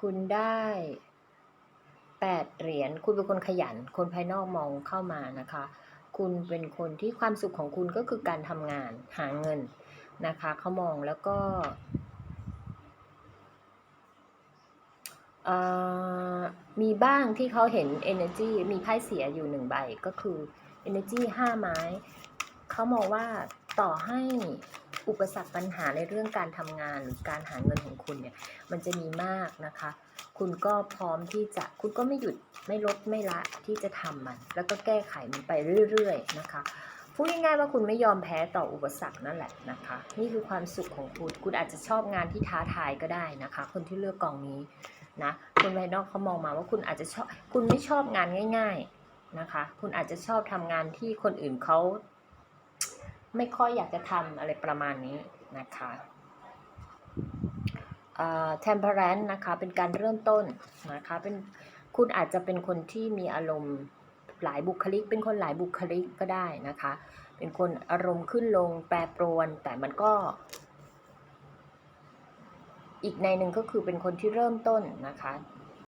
คุณได้แปดเหรียญ คุณเป็นคนขยัน คนภายนอกมองเข้ามานะคะ คุณเป็นคนที่ความสุขของคุณก็คือการทำงานหาเงินนะคะ เขามองแล้วก็มีบ้างที่เขาเห็น energy มีไพ่เสียอยู่หนึ่งใบก็คือ energy ห้าไม้ เขามองว่าต่อให้ อุปสรรคปัญหาในเรื่องการทำงานหรือการหาเงินของคุณเนี่ยมันจะมีมากนะคะ คุณก็พร้อมที่จะคุณก็ไม่หยุดไม่ลดไม่ละที่จะทำมัน แล้วก็แก้ไขมันไปเรื่อยๆนะคะพูดง่ายๆว่าคุณไม่ยอมแพ้ต่ออุปสรรคนั่นแหละนะคะ นี่คือความสุขของคุณ คุณอาจจะชอบงานที่ท้าทายก็ได้นะคะ คนที่เลือกกองนี้นะคนภายนอกเขามองมาว่าคุณอาจจะชอบ คุณไม่ชอบงานง่าย ๆนะคะ คุณอาจจะชอบทำงานที่คนอื่นเขา ไม่ค่อยอยากจะทำอะไรประมาณนี้นะคะเอ่อ temperance นะคะเป็นการเริ่มต้นนะคะเป็นคุณอาจจะเป็นคนที่มีอารมณ์หลายบุคลิก เป็นคนหลายบุคลิกก็ได้นะคะ เป็นคนอารมณ์ขึ้นลงแปรปรวน แต่มันก็ อีกในหนึ่งก็คือเป็นคนที่เริ่มต้นนะคะ